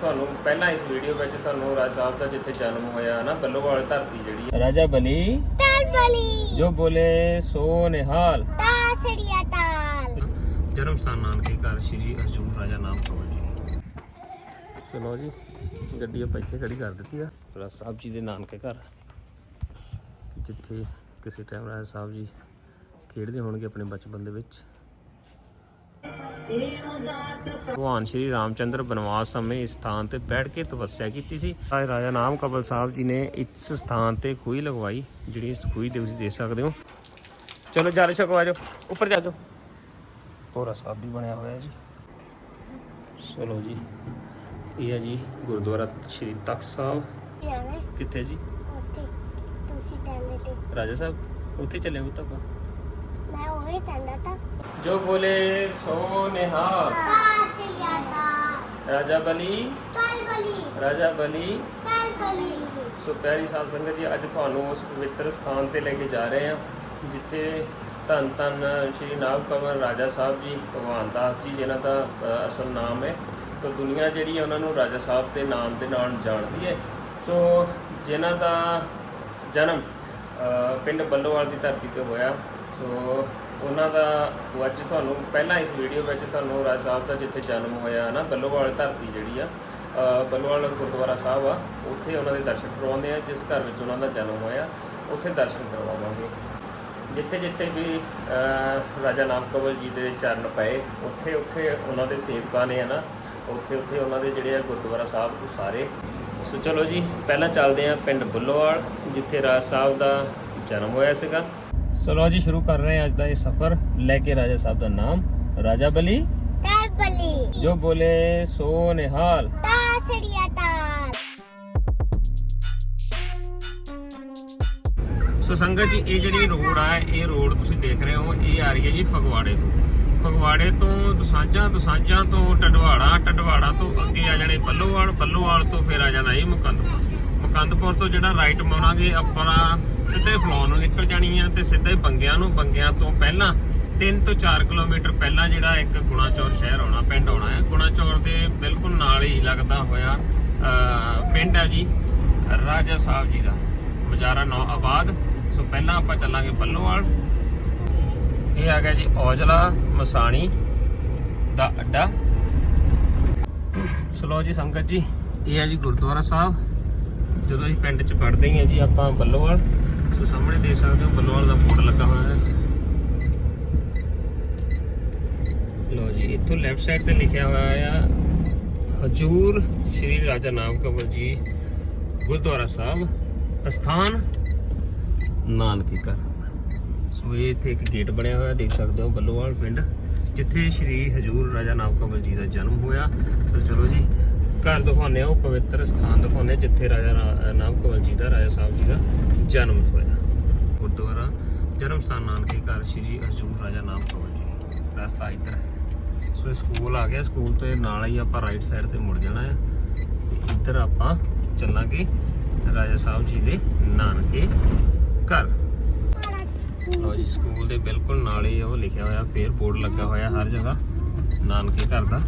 ਤੁਹਾਨੂੰ ਪਹਿਲਾਂ ਇਸ ਵੀਡੀਓ ਵਿੱਚ ਤੁਹਾਨੂੰ ਰਾਜ ਸਾਹਿਬ ਦਾ ਜਿੱਥੇ ਜਨਮ ਹੋਇਆ ਨਾ ਬੱਲੋਵਾਲ ਧਰਤੀ ਜਿਹੜੀ ਹੈ। ਰਾਜਾ ਬਲੀ? ਤਾਲਬਲੀ ਜੋ ਬੋਲੇ ਸੋ ਨਿਹਾਲ। ਤਾਸੜੀਆ ਤਾਲ। ਜਨਮ ਸਥਾਨ ਨਾਨਕੇ ਘਰ ਸ਼੍ਰੀ ਅਰਜੂਨ ਰਾਜਾ ਨਾਮ ਕਵਲ ਜੀ। ਸੁਣੋ ਜੀ ਗੱਡੀ ਆਪਾਂ ਇੱਥੇ ਖੜੀ ਕਰ ਦਿੱਤੀ ਆ। ਰਾਜ ਸਾਹਿਬ ਜੀ ਦੇ ਨਾਨਕੇ ਘਰ। ਜਿੱਥੇ ਕਿਸੇ ਟਾਈਮ ਰਾਜ ਸਾਹਿਬ ਜੀ ਖੇਡਦੇ ਹੋਣਗੇ ਆਪਣੇ ਬਚਪਨ ਦੇ ਵਿੱਚ। ਭਗਵਾਨ ਸ਼੍ਰੀ ਰਾਮਚੰਦਰ ਬਨਵਾਸ ਸਮੇਂ ਇਸ ਸਥਾਨ ਤੇ ਬੈਠ ਕੇ ਤਪੱਸਿਆ ਕੀਤੀ ਸੀ। ਰਾਜ ਨਾਮ ਕਬਲ ਸਾਹਿਬ ਜੀ ਨੇ ਇਸ ਸਥਾਨ ਤੇ ਖੂਹੀ ਲਗਵਾਈ ਜਿਹੜੀ ਇਸ ਖੂਹੀ ਦੇ ਤੁਸੀਂ ਦੇਖ ਸਕਦੇ ਹੋ। ਚਲੋ ਜਾ ਛਕੋ ਆ ਜਾਓ। ਉੱਪਰ ਜਾ ਜਾਓ। ਭੋਰਾ ਸਾਹਿਬ ਵੀ ਬਣਿਆ ਹੋਇਆ ਜੀ। ਚਲੋ ਜੀ ਇਹ ਹੈ ਜੀ ਗੁਰਦੁਆਰਾ ਸ਼੍ਰੀ ਤਖਤ ਸਾਹਿਬ। ਕਿੱਥੇ ਜੀ? ਉੱਥੇ। ਤੁਸੀਂ ਟੈਂਡੇ ਤੇ ਰਾਜਾ ਸਾਹਿਬ ਉੱਥੇ ਚੱਲੇ ਹੋ ਤੱਕ। ਮੈਂ ਉਹੀ ਟੈਂਡਾ ਤਾਂ। ਜੋ ਬੋਲੇ ਸੋ ਨਿਹਾਲ। ਰਾਜਾ ਬਲੀ। ਰਾਜਾ ਬਲੀ। ਸੋ ਪਿਆਰੀ ਸਾਧ ਸੰਗਤ ਜੀ ਅੱਜ ਤੁਹਾਨੂੰ ਉਸ ਪਵਿੱਤਰ ਸਥਾਨ ਤੇ ਲੈ ਕੇ ਜਾ ਰਹੇ ਹਾਂ ਜਿੱਥੇ ਧੰਨ ਧੰਨ ਸ਼੍ਰੀ ਨਾਭ ਕਮਲ ਰਾਜਾ ਸਾਹਿਬ ਜੀ ਭਗਵਾਨ ਦਾਸ ਜੀ ਜਿਨ੍ਹਾਂ ਦਾ ਅ, ਅਸਲ ਨਾਮ ਹੈ। ਤਾਂ ਦੁਨੀਆ ਜਿਹੜੀ ਹੈ ਉਹਨਾਂ ਨੂੰ ਰਾਜਾ ਸਾਹਿਬ ਦੇ ਨਾਮ ਦੇ ਨਾਲ ਜਾਣਦੀ ਹੈ। ਸੋ ਜਿਨ੍ਹਾਂ ਦਾ ਜਨਮ ਅ, ਪਿੰਡ ਬੱਲੋਵਾਲ ਦੀ ਧਰਤੀ ਤੇ ਹੋਇਆ। ਸੋ ਉਹਨਾਂ ਦਾ ਉਹ ਅੱਜ ਤੁਹਾਨੂੰ ਪਹਿਲਾਂ ਇਸ ਵੀਡੀਓ ਵਿੱਚ ਤੁਹਾਨੂੰ ਰਾਜ ਸਾਹਿਬ ਦਾ ਜਿੱਥੇ ਜਨਮ ਹੋਇਆ ਨਾ, ਬੱਲੋਵਾਲ ਧਰਤੀ ਜਿਹੜੀ ਆ ਬੱਲੋਵਾਲ ਗੁਰਦੁਆਰਾ ਸਾਹਿਬ ਆ, ਉੱਥੇ ਉਹਨਾਂ ਦੇ ਦਰਸ਼ਨ ਕਰਵਾਉਂਦੇ ਆ, ਜਿਸ ਘਰ ਵਿੱਚ ਉਹਨਾਂ ਦਾ ਜਨਮ ਹੋਇਆ, ਉੱਥੇ ਦਰਸ਼ਨ ਕਰਵਾਵਾਂਗੇ। ਜਿੱਥੇ ਜਿੱਥੇ ਵੀ ਰਾਜਾ ਨਾਮ ਕਵਲ ਜੀ ਦੇ ਚਰਨ ਪਏ ਉੱਥੇ ਉੱਥੇ ਉਹਨਾਂ ਦੇ ਸੇਵਕਾਂ ਨੇ ਹਨਾ ਉੱਥੇ ਉੱਥੇ ਉਹਨਾਂ ਦੇ ਜਿਹੜੇ ਆ ਗੁਰਦੁਆਰਾ ਸਾਹਿਬ ਉਸਾਰੇ। ਸੋ ਚਲੋ ਜੀ, ਪਹਿਲਾਂ ਚੱਲਦੇ ਆ ਪਿੰਡ ਬੁੱਲੋਵਾਲ, ਜਿੱਥੇ ਰਾਜ ਸਾਹਿਬ ਦਾ ਜਨਮ ਹੋਇਆ ਸੀਗਾ। ਚਲੋ ਜੀ ਸ਼ੁਰੂ ਕਰ ਰਹੇ ਹਾਂ ਅੱਜ ਦਾ ਇਹ ਸਫ਼ਰ। ਲੈ ਕੇ ਰਾਜਾ ਸਾਹਿਬ ਦਾ ਨਾਮ ਰਾਜਾ ਬਲੀ। ਤਾਲਬਲੀ ਜੋ ਬੋਲੇ ਸੋ ਨਿਹਾਲ। ਤਾਸੜੀਆ ਤਾਲ ਸੋ ਸੰਗਤ ਜੀ ਇਹ ਜਿਹੜੀ ਰੋਡ ਆ ਇਹ ਰੋਡ ਤੁਸੀਂ ਦੇਖ ਰਹੇ ਹੋ ਇਹ ਆ ਰਹੀ ਹੈ ਜੀ ਫਗਵਾੜੇ ਤੋਂ। ਫਗਵਾੜੇ ਤੋਂ ਦਸਾਂਜਾਂ ਦਸਾਂਜਾਂ ਤੋਂ ਟਡਵਾੜਾ ਟਡਵਾੜਾ ਤੋਂ ਅੱਗੇ ਆ ਜਾਣੇ ਬੱਲੋਵਾਲ ਬੱਲੋਵਾਲ ਤੋਂ ਫਿਰ ਆ ਜਾਣਾ ਇਹ ਮੁਕੰਦਪੁਰ। ਮੁਕੰਦਪੁਰ ਤੋਂ ਜਿਹੜਾ ਰਾਈਟ ਮੋੜਾਂਗੇ, ਆਪਾਂ ਸਿੱਧੇ ਫਲੋਰ ਨੂੰ ਨਿਕਲ ਜਾਣੀ ਆ ਤੇ ਸਿੱਧੇ ਬੰਗਿਆਂ ਨੂੰ, ਬੰਗਿਆਂ ਤੋਂ ਪਹਿਲਾਂ 3 ਤੋਂ 4 ਕਿਲੋਮੀਟਰ ਪਹਿਲਾਂ ਜਿਹੜਾ ਇੱਕ ਗੁਣਾਚੌਰ ਸ਼ਹਿਰ ਆਉਣਾ, ਪਿੰਡ ਆਉਣਾ ਹੈ ਗੁਣਾਚੌਰ ਦੇ ਬਿਲਕੁਲ ਨਾਲ ਹੀ ਲੱਗਦਾ ਹੋਇਆ ਪਿੰਡ ਹੈ ਜੀ, ਰਾਜਾ ਸਾਹਿਬ ਜੀ ਦਾ। ਮਜਾਰਾ ਨੌ ਆਬਾਦ। ਸੋ ਪਹਿਲਾਂ ਆਪਾਂ ਚੱਲਾਂਗੇ ਬੱਲੋਵਾਲ। ਇਹ ਆ ਗਿਆ ਜੀ ਔਜਲਾ ਮਸਾਣੀ ਦਾ ਅੱਡਾ। ਸਲੋ ਜੀ ਸੰਗਤ ਜੀ, ਇਹ ਹੈ ਜੀ ਗੁਰਦੁਆਰਾ ਸਾਹਿਬ। ਜਦੋਂ ਅਸੀਂ ਪਿੰਡ ਚ ਵੜਦੇ ਹੀ ਆ ਜੀ, ਆਪਾਂ ਬੱਲੋਵਾਲ, ਸੋ ਸਾਹਮਣੇ ਦੇਖ ਸਕਦੇ ਹੋ ਬੱਲੋਵਾਲ ਦਾ ਬੋਰਡ ਲੱਗਾ ਹੋਇਆ ਹੈ। ਲੋ ਜੀ, ਇੱਥੋਂ ਲੈਫਟ ਸਾਈਡ ਤੇ ਲਿਖਿਆ ਹੋਇਆ ਆ, ਹਜੂਰ ਸ਼੍ਰੀ ਰਾਜਾ ਨਾਮ ਕਮਲ ਜੀ, ਗੁਰਦੁਆਰਾ ਸਾਹਿਬ, ਅਸਥਾਨ ਨਾਨਕੀ ਘਰ। ਸੋ ਇਹ ਇੱਥੇ ਇੱਕ ਗੇਟ ਬਣਿਆ ਹੋਇਆ, ਦੇਖ ਸਕਦੇ ਹੋ ਬੱਲੋਵਾਲ ਪਿੰਡ, ਜਿੱਥੇ ਸ਼੍ਰੀ ਹਜੂਰ ਰਾਜਾ ਨਾਮ ਕਮਲ ਜੀ ਦਾ ਜਨਮ ਹੋਇਆ। ਸੋ ਚਲੋ ਜੀ ਘਰ ਦਿਖਾਉਂਦੇ ਆ ਉਹ ਪਵਿੱਤਰ ਸਥਾਨ ਦਿਖਾਉਂਦੇ ਆ ਜਿੱਥੇ ਰਾਜਾ ਰਾ- ਨਾਮ ਕਮਲ ਜੀ ਦਾ, ਰਾਜਾ ਸਾਹਿਬ ਜੀ ਦਾ ਜਨਮ ਹੋਇਆ। ਗੁਰਦੁਆਰਾ ਜਨਮ ਸਥਾਨ ਨਾਨਕੇ ਘਰ ਸ਼੍ਰੀ ਅਰਜੂਨ ਰਾਜਾ ਨਾਮ ਕਮਲ ਜੀ ਰਸਤਾ ਇੱਧਰ ਹੈ। ਸੋ ਇਹ ਸਕੂਲ ਆ ਗਿਆ ਸਕੂਲ ਤੇ ਨਾਲ ਹੀ ਆਪਾਂ ਰਾਈਟ ਸਾਈਡ ਤੇ ਮੁੜ ਜਾਣਾ ਹੈ। ਇੱਧਰ ਆਪਾਂ ਚੱਲਾਂਗੇ ਰਾਜਾ ਸਾਹਿਬ ਜੀ ਦੇ ਨਾਨਕੇ ਘਰ। ਲੋ ਜੀ ਸਕੂਲ ਦੇ ਬਿਲਕੁਲ ਨਾਲ ਹੀ ਉਹ ਲਿਖਿਆ ਹੋਇਆ, ਫੇਰ ਬੋਰਡ ਲੱਗਾ ਹੋਇਆ ਹਰ ਜਗ੍ਹਾ, ਨਾਨਕੇ ਘਰ ਦਾ।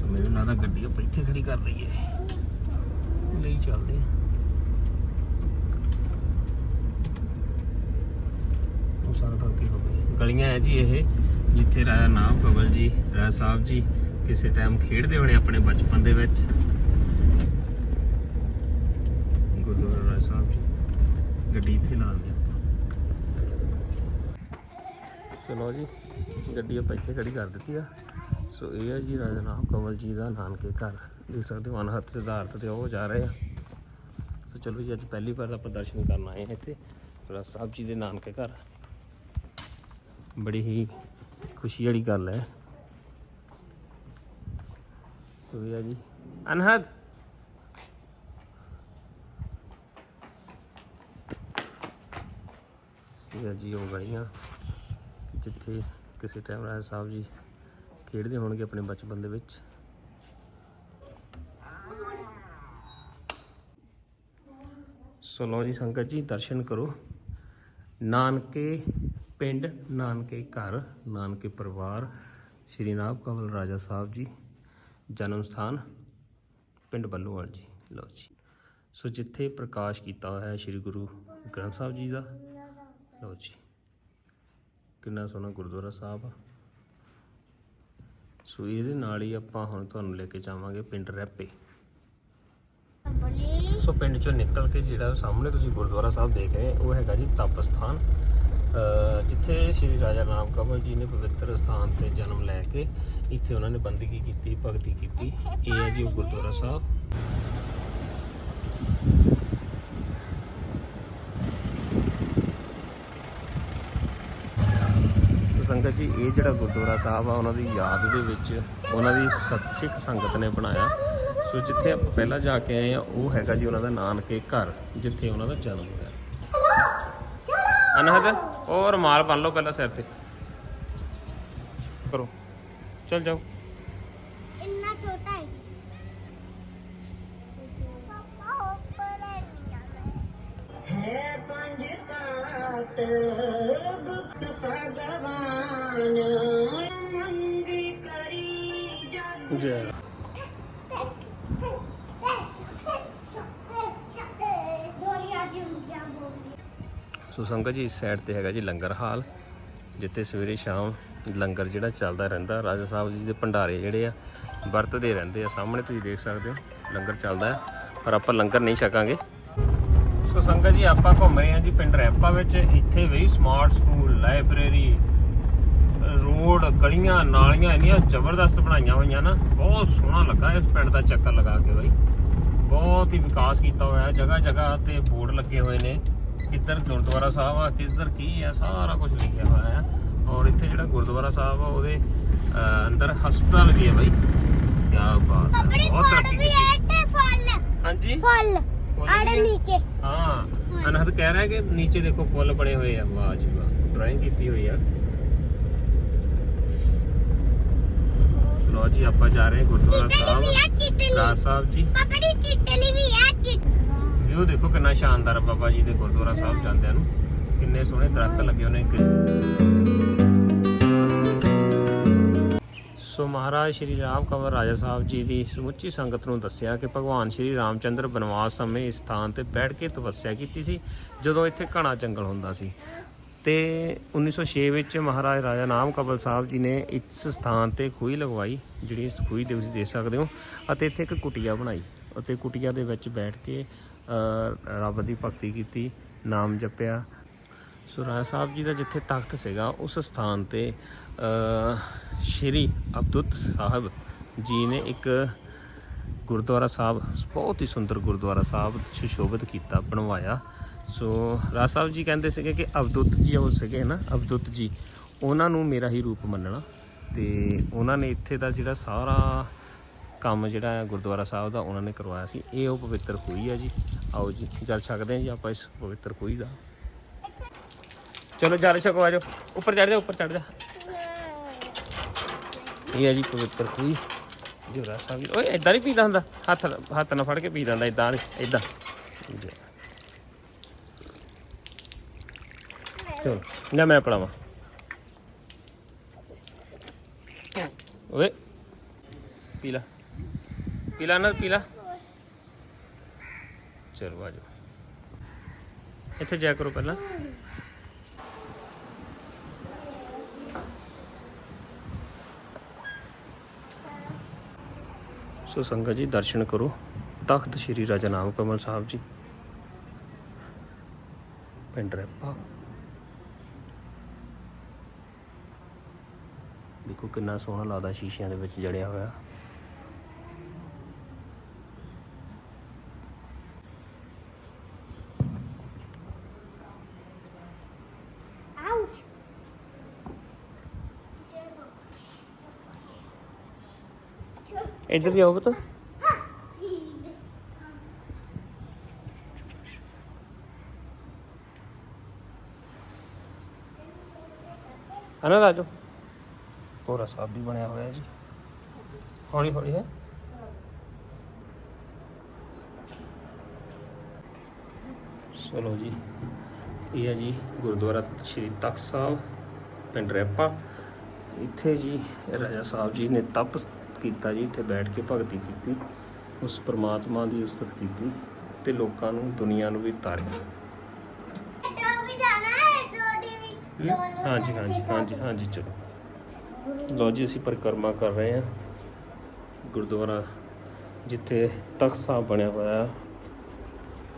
ਸੋ ਮੈਨੂੰ ਲੱਗਦਾ ਗੱਡੀ ਆਪਾਂ ਇੱਥੇ ਖੜੀ ਕਰ ਲਈਏ। ਲਈ ਚੱਲਦੇ ਹਾਂ ਹੋ ਸਕਦਾ ਕਿ ਹੋਵੇ। ਗਲੀਆਂ ਹੈ ਜੀ ਇਹ, ਜਿੱਥੇ ਰਾਜਾ ਨਾਮ ਕਬਲ ਜੀ ਰਾਜਾ ਸਾਹਿਬ ਜੀ, ਕਿਸੇ ਟਾਈਮ ਖੇਡਦੇ ਹੋਣੇ ਆਪਣੇ ਬਚਪਨ ਦੇ ਵਿੱਚ। ਗੁਰਦੁਆਰਾ ਰਾਜਾ ਸਾਹਿਬ ਜੀ। ਗੱਡੀ ਇੱਥੇ ਲਾ ਦਿੰਦੇ ਆਪਾਂ। ਚਲੋ ਜੀ, ਗੱਡੀ ਆਪਾਂ ਇੱਥੇ ਖੜੀ ਕਰ ਦਿੱਤੀ ਆ। ਸੋ ਇਹ ਹੈ ਜੀ ਰਾਜਾ ਨਾਮ ਕਮਲ ਜੀ ਦਾ ਨਾਨਕੇ ਘਰ। ਦੇਖ ਸਕਦੇ ਹੋ ਅਨਹਤ ਸਿਧਾਰਥ ਤੇ ਉਹ ਜਾ ਰਹੇ ਆ। ਸੋ ਚਲੋ ਜੀ, ਅੱਜ ਪਹਿਲੀ ਵਾਰ ਆਪਾਂ ਦਰਸ਼ਨ ਕਰਨ ਆਏ ਹਾਂ ਇੱਥੇ। ਰਾਜਾ ਸਾਹਿਬ ਜੀ ਦੇ ਨਾਨਕੇ ਘਰ। ਬੜੀ ਹੀ ਖੁਸ਼ੀ ਵਾਲੀ ਗੱਲ ਹੈ। ਸੋ ਇਹ ਹੈ ਜੀ ਅਨਹਦ ਇਹ ਜੀ ਉਹ ਗਲੀਆਂ ਜਿੱਥੇ ਕਿਸੇ ਟਾਈਮ ਰਾਜਾ ਸਾਹਿਬ ਜੀ ਖੇਡਦੇ ਹੋਣਗੇ ਆਪਣੇ ਬਚਪਨ ਦੇ ਵਿੱਚ। ਸੋ ਲਓ ਜੀ ਸੰਗਤ ਜੀ, ਦਰਸ਼ਨ ਕਰੋ। ਨਾਨਕੇ ਪਿੰਡ, ਨਾਨਕੇ ਘਰ, ਨਾਨਕੇ ਪਰਿਵਾਰ, ਸ਼੍ਰੀ ਨਾਭ ਕਮਲ ਰਾਜਾ ਸਾਹਿਬ ਜੀ, ਜਨਮ ਸਥਾਨ ਪਿੰਡ ਬੱਲੋਵਾਲ ਜੀ। ਲਓ ਜੀ। ਸੋ ਜਿੱਥੇ ਪ੍ਰਕਾਸ਼ ਕੀਤਾ ਹੋਇਆ ਹੈ ਸ੍ਰੀ ਗੁਰੂ ਗ੍ਰੰਥ ਸਾਹਿਬ ਜੀ ਦਾ। ਲਓ ਜੀ। ਕਿੰਨਾ ਸੋਹਣਾ ਗੁਰਦੁਆਰਾ ਸਾਹਿਬ ਆ। ਸੋ ਇਹਦੇ ਨਾਲ ਹੀ ਆਪਾਂ ਹੁਣ ਤੁਹਾਨੂੰ ਲੈ ਕੇ ਜਾਵਾਂਗੇ ਪਿੰਡ ਰੈਪੇ। ਸੋ ਪਿੰਡ ਚੋਂ ਨਿਕਲ ਕੇ ਜਿਹੜਾ ਸਾਹਮਣੇ ਤੁਸੀਂ ਗੁਰਦੁਆਰਾ ਸਾਹਿਬ ਦੇਖ ਰਹੇ ਉਹ ਹੈਗਾ ਜੀ ਤਪ ਸਥਾਨ। ਜਿੱਥੇ ਸ੍ਰੀ ਰਾਜਾ ਰਾਮ ਕਮਲ ਜੀ ਨੇ ਪਵਿੱਤਰ ਸਥਾਨ ਤੇ ਜਨਮ ਲੈ ਕੇ ਇੱਥੇ ਉਹਨਾਂ ਨੇ ਬੰਦਗੀ ਕੀਤੀ, ਭਗਤੀ ਕੀਤੀ। ਇਹ ਹੈ ਜੀ ਉਹ ਗੁਰਦੁਆਰਾ ਸਾਹਿਬ। ਸੰਗਤ ਜੀ, ਇਹ ਜਿਹੜਾ ਗੁਰਦੁਆਰਾ ਸਾਹਿਬ ਆ, ਉਹਨਾਂ ਦੀ ਯਾਦ ਦੇ ਵਿੱਚ ਉਹਨਾਂ ਦੀ ਸਤ ਸਿੱਖ ਸੰਗਤ ਨੇ ਬਣਾਇਆ। ਸੋ ਜਿੱਥੇ ਆਪਾਂ ਪਹਿਲਾਂ ਜਾ ਕੇ ਆਏ ਆ ਉਹ ਹੈਗਾ ਜੀ ਉਹਨਾਂ ਦਾ ਨਾਨਕੇ ਘਰ, ਜਿੱਥੇ ਉਹਨਾਂ ਦਾ ਜਨਮ ਹੋਇਆ। ਅਨਹਦ ਉਹ ਰੁਮਾਲ ਬੰਨ ਲਓ ਪਹਿਲਾਂ ਸਿਰ ਤੇ। ਕਰੋ। ਚਲ ਜਾਓ ਇੰਨਾ ਛੋਟਾ ਹੈ ਪਾਪਾ ਉੱਪਰ ਨਹੀਂ ਆਉਂਦਾ ਹੈ ਪੰਜ ਤਾਤ ਬੁੱਧ ਭਗਵਾਨ, ਮੰਗੀ ਕਰੀ ਜਗ ਜੈ। ਦੋਰੀਆਂ ਸੋ ਸੰਗਤ ਜੀ, ਇਸ ਸਾਈਡ ਤੇ ਹੈਗਾ ਜੀ ਲੰਗਰ ਹਾਲ, ਜਿੱਥੇ ਸਵੇਰੇ ਸ਼ਾਮ ਲੰਗਰ ਜਿਹੜਾ ਚੱਲਦਾ ਰਹਿੰਦਾ। ਰਾਜਾ ਸਾਹਿਬ ਜੀ ਦੇ ਭੰਡਾਰੇ ਜਿਹੜੇ ਆ, ਵਰਤਦੇ ਰਹਿੰਦੇ ਆ। ਸਾਹਮਣੇ ਤੁਸੀਂ ਦੇਖ ਸਕਦੇ ਹੋ, ਲੰਗਰ ਚੱਲਦਾ ਹੈ, ਪਰ ਆਪਾਂ ਲੰਗਰ ਨਹੀਂ ਛਕਾਂਗੇ। ਸੋ ਸੰਗਤ ਜੀ ਆਪਾਂ ਘੁੰਮ ਰਹੇ ਹਾਂ ਜੀ ਪਿੰਡ ਰੈਪਾ ਵਿੱਚ। ਇੱਥੇ ਵੀ ਸਮਾਰਟ ਸਕੂਲ ਲਾਇਬ੍ਰੇਰੀ ਰੋਡ ਗਲੀਆਂ ਨਾਲੀਆਂ ਇੰਨੀਆਂ ਜ਼ਬਰਦਸਤ ਬਣਾਈਆਂ ਹੋਈਆਂ ਨਾ। ਬਹੁਤ ਸੋਹਣਾ ਲੱਗਾ ਇਸ ਪਿੰਡ ਦਾ ਚੱਕਰ ਲਗਾ ਕੇ ਬਈ। ਬਹੁਤ ਹੀ ਵਿਕਾਸ ਕੀਤਾ ਹੋਇਆ ਹੈ ਜਗ੍ਹਾ ਜਗ੍ਹਾ ਤੇ ਬੋਰਡ ਲੱਗੇ ਹੋਏ ਨੇ। ਕਿੱਧਰ ਗੁਰਦੁਆਰਾ ਸਾਹਿਬ ਆ ਕਿੱਧਰ ਕੀ ਆ ਸਾਰਾ ਕੁਝ ਲਿਖਿਆ ਹੋਇਆ ਹੈ। ਔਰ ਇੱਥੇ ਜਿਹੜਾ ਗੁਰਦੁਆਰਾ ਸਾਹਿਬ ਆ ਉਹਦੇ ਅੰਦਰ ਹਸਪਤਾਲ ਵੀ ਹੈ ਬਈ। ਕੀ ਬਾਤ ਹੈ ਬਹੁਤ ਤਰੱਕੀ ਕੀਤੀ। ਹਾਂਜੀ? ਫਲ। ਆੜੇ ਵੀ ਹੈ? ਨੀਚੇ। ਹਾਂ ਅਨਹਦ ਕਹਿ ਰਿਹਾ ਕਿ ਨੀਚੇ ਦੇਖੋ ਫੁੱਲ ਬਣੇ ਹੋਏ ਆ। ਵਾਹ ਜੀ ਵਾਹ ਡਰਾਇੰਗ ਕੀਤੀ ਹੋਈ ਆ। ਚਲੋ ਜੀ ਆਪਾਂ ਜਾ ਰਹੇ ਗੁਰਦੁਆਰਾ ਸਾਹਿਬ। ਰਾਜ ਸਾਹਿਬ ਜੀ। ਆਪਣੀ ਚਿੱਟਲੀ ਵੀ ਹੈ ਚਿੱਟ ਵਿਊ ਦੇਖੋ ਕਿੰਨਾ ਸ਼ਾਨਦਾਰ ਆ ਬਾਬਾ ਜੀ ਦੇ ਗੁਰਦੁਆਰਾ ਸਾਹਿਬ ਜਾਂਦਿਆਂ ਨੂੰ। ਕਿੰਨੇ ਸੋਹਣੇ ਦਰਖਤ ਲੱਗੇ ਹੋਏ ਨੇ ਸੋ ਮਹਾਰਾਜ ਸ਼੍ਰੀ ਰਾਮ ਕੰਵਰ ਰਾਜਾ ਸਾਹਿਬ ਜੀ ਦੀ ਸਮੁੱਚੀ ਸੰਗਤ ਨੂੰ ਦੱਸਿਆ ਕਿ ਭਗਵਾਨ ਸ਼੍ਰੀ ਰਾਮਚੰਦਰ ਬਨਵਾਸ ਸਮੇਂ ਇਸ ਸਥਾਨ ਤੇ ਬੈਠ ਕੇ ਤਪੱਸਿਆ ਕੀਤੀ ਸੀ, ਜਦੋਂ ਇੱਥੇ ਘਣਾ ਜੰਗਲ ਹੁੰਦਾ ਸੀ। ਤੇ 1906 ਵਿੱਚ ਮਹਾਰਾਜ ਰਾਜਾ ਨਾਮ ਕਬਲ ਸਾਹਿਬ ਜੀ ਨੇ ਇਸ ਸਥਾਨ ਤੇ ਖੂਹੀ ਲਗਵਾਈ, ਜਿਹੜੀ ਇਸ ਖੂਹੀ ਦੇ ਤੁਸੀਂ ਦੇਖ ਸਕਦੇ ਹੋ, ਅਤੇ ਇੱਥੇ ਇੱਕ ਕੁਟੀਆ ਬਣਾਈ, ਅਤੇ ਕੁਟੀਆ ਦੇ ਵਿੱਚ ਬੈਠ ਕੇ ਰੱਬ ਦੀ ਭਗਤੀ ਕੀਤੀ, ਨਾਮ ਜਪਿਆ ਸੋ ਰਾਜਾ ਸਾਹਿਬ ਜੀ ਦਾ ਜਿੱਥੇ ਤਖਤ ਸੀਗਾ, ਉਸ ਸਥਾਨ ਤੇ ਸ਼੍ਰੀ ਅਬਦੁੱਤ ਸਾਹਿਬ ਜੀ ਨੇ ਇੱਕ ਗੁਰਦੁਆਰਾ ਸਾਹਿਬ, ਬਹੁਤ ਹੀ ਸੁੰਦਰ ਗੁਰਦੁਆਰਾ ਸਾਹਿਬ ਸੁਸ਼ੋਭਿਤ ਕੀਤਾ, ਬਣਵਾਇਆ। ਸੋ ਰਾਜਾ ਸਾਹਿਬ ਜੀ ਕਹਿੰਦੇ ਸੀਗੇ ਕਿ ਅਬਦੁੱਤ ਜੀ ਉਹ ਸੀਗੇ ਨਾ, ਅਬਦੁੱਤ ਜੀ, ਉਹਨਾਂ ਨੂੰ ਮੇਰਾ ਹੀ ਰੂਪ ਮੰਨਣਾ। ਤੇ ਉਹਨਾਂ ਨੇ ਇੱਥੇ ਦਾ ਜਿਹੜਾ ਸਾਰਾ ਕੰਮ ਜਿਹੜਾ ਗੁਰਦੁਆਰਾ ਸਾਹਿਬ ਦਾ, ਉਹਨਾਂ ਨੇ ਕਰਵਾਇਆ ਸੀ। ਇਹ ਉਹ ਪਵਿੱਤਰ ਖੂਹੀ ਆ ਜੀ। ਆਓ ਜੀ ਚੱਲ ਸਕਦੇ ਹਾਂ ਜੀ ਆਪਾਂ ਇਸ ਪਵਿੱਤਰ ਖੂਹੀ ਦਾ। ਚਲੋ ਜਲ ਛਕੋ, ਆ ਜਾਓ। ਉੱਪਰ ਚੜ ਜਾ, ਉੱਪਰ ਚੜ ਜਾ। ਇਹ ਹੈ ਜੀ ਪਵਿੱਤਰ ਖੂਹੀ। ਜੋ ਰਾਸਾ ਵੀ ਓਏ ਇਦਾਂ ਨਹੀਂ ਪੀਦਾ ਹੁੰਦਾ। ਹੱਥ ਹੱਥ ਨਾਲ ਫੜ ਕੇ ਪੀਦਾ ਹੁੰਦਾ ਇਦਾਂ ਇਦਾਂ ਚਲੋ ਨਾ ਮੈਂ ਪੜਾਵਾਂ। ਓਏ, ਪੀ ਪੀਲਾ ਪੀ ਲਾ ਨਾ ਪੀ ਚਲੋ, ਆ ਜਾਓ। ਇੱਥੇ ਜਾ ਕਰੋ ਪਹਿਲਾਂ। ਸੋ ਸੰਗਤ ਜੀ, ਦਰਸ਼ਨ ਕਰੋ। ਤਖਤ ਸ੍ਰੀ ਰਾਜਾ ਨਾਮ ਕਮਲ ਸਾਹਿਬ ਜੀ। ਪਿੰਡ ਰੈਪਾ। ਦੇਖੋ ਕਿੰਨਾ ਸੋਹਣਾ ਲੱਗਦਾ ਸ਼ੀਸ਼ਿਆਂ ਦੇ ਵਿੱਚ ਜੜਿਆ ਹੋਇਆ। ਇੱਧਰ ਵੀ ਆਓ ਬਤਾ ਅਨਾ ਰਾਜੋ ਪੂਰਾ ਸਾਹਿਬ ਵੀ ਬਣਿਆ ਹੋਇਆ ਜੀ। ਹੌਲੀ ਹੌਲੀ ਹੈ। ਚਲੋ ਜੀ, ਇਹ ਹੈ ਜੀ ਗੁਰਦੁਆਰਾ ਸ਼੍ਰੀ ਤਖਤ ਸਾਹਿਬ, ਪਿੰਡ ਰੈਪਾ। ਇੱਥੇ ਜੀ ਰਾਜਾ ਸਾਹਿਬ ਜੀ ਨੇ ਤਪ ਕੀਤਾ ਜੀ, ਇੱਥੇ ਬੈਠ ਕੇ ਭਗਤੀ ਕੀਤੀ, ਉਸ ਪ੍ਰਮਾਤਮਾ ਦੀ ਉਸਤਤ ਕੀਤੀ ਤੇ ਲੋਕਾਂ ਨੂੰ, ਦੁਨੀਆ ਨੂੰ ਵੀ ਤਾਰਿਆ। ਹਾਂਜੀ ਹਾਂਜੀ ਹਾਂਜੀ ਹਾਂਜੀ, ਚਲੋ। ਲੋ ਜੀ, ਅਸੀਂ ਪਰਿਕਰਮਾ ਕਰ ਰਹੇ ਹਾਂ। ਗੁਰਦੁਆਰਾ ਜਿੱਥੇ ਤਖਤ ਸਾਹਿਬ ਬਣਿਆ ਹੋਇਆ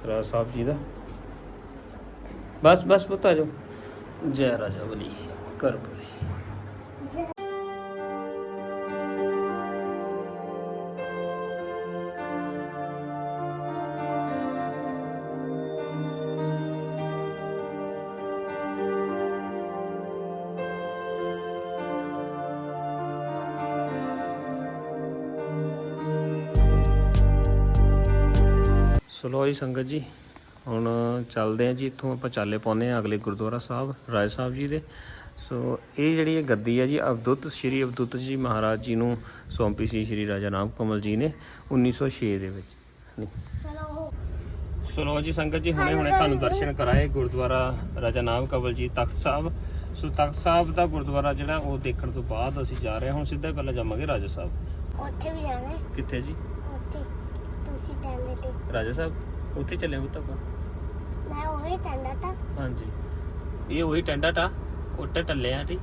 ਰਾਜ ਸਾਹਿਬ ਜੀ ਦਾ। ਬਸ ਬਸ ਬਤਾ ਜਾਓ। ਜੈ ਰਾਜਾ ਵਲੀ ਕਰਪੁਰੀ ਸੋ ਲੋ ਜੀ ਸੰਗਤ ਜੀ ਹੁਣ ਚੱਲਦੇ ਆ ਜੀ ਇੱਥੋਂ ਆਪਾਂ ਚਾਲੇ ਪਾਉਂਦੇ ਆ ਅਗਲੇ ਗੁਰਦੁਆਰਾ ਸਾਹਿਬ ਰਾਏ ਸਾਹਿਬ ਜੀ ਦੇ। ਸੋ ਇਹ ਜਿਹੜੀ ਇਹ ਗੱਦੀ ਹੈ ਜੀ ਅਵਦੁੱਤ ਸ਼੍ਰੀ ਅਵਦੁੱਤ ਜੀ ਮਹਾਰਾਜ ਜੀ ਨੂੰ ਸੌਂਪੀ ਸੀ ਸ਼੍ਰੀ ਰਾਜਾ ਨਾਮ ਕਮਲ ਜੀ ਨੇ 1906 ਦੇ ਵਿੱਚ। ਸੋ ਲੋ ਜੀ ਸੰਗਤ ਜੀ ਹੁਣੇ ਹੁਣੇ ਤੁਹਾਨੂੰ ਦਰਸ਼ਨ ਕਰਾਏ ਗੁਰਦੁਆਰਾ ਰਾਜਾ ਨਾਮ ਕਮਲ ਜੀ ਤਖਤ ਸਾਹਿਬ। ਸੋ ਤਖਤ ਸਾਹਿਬ ਦਾ ਗੁਰਦੁਆਰਾ ਜਿਹੜਾ ਉਹ ਦੇਖਣ ਤੋਂ ਬਾਅਦ ਅਸੀਂ ਜਾ ਰਹੇ ਹਾਂ ਹੁਣ ਸਿੱਧਾ ਪਹਿਲਾਂ ਜਾਵਾਂਗੇ ਰਾਜਾ ਸਾਹਿਬ। ਉੱਥੇ ਵੀ ਜਾਣਾ ਕਿੱਥੇ ਜੀ? ਤੁਸੀਂ ਟੈਂਡੇ ਤੇ ਰਾਜਾ ਸਾਹਿਬ ਉੱਥੇ ਚੱਲੇ ਹਾਂ ਤੱਕ? ਮੈਂ ਉਹੀ ਟੈਂਡਾ ਤਾਂ। ਹਾਂਜੀ। ਇਹ ਉਹੀ ਟੈਂਡਾ ਟਾ ਉੱਤੇ ਟੱਲੇ ਆ ਠੀਕ?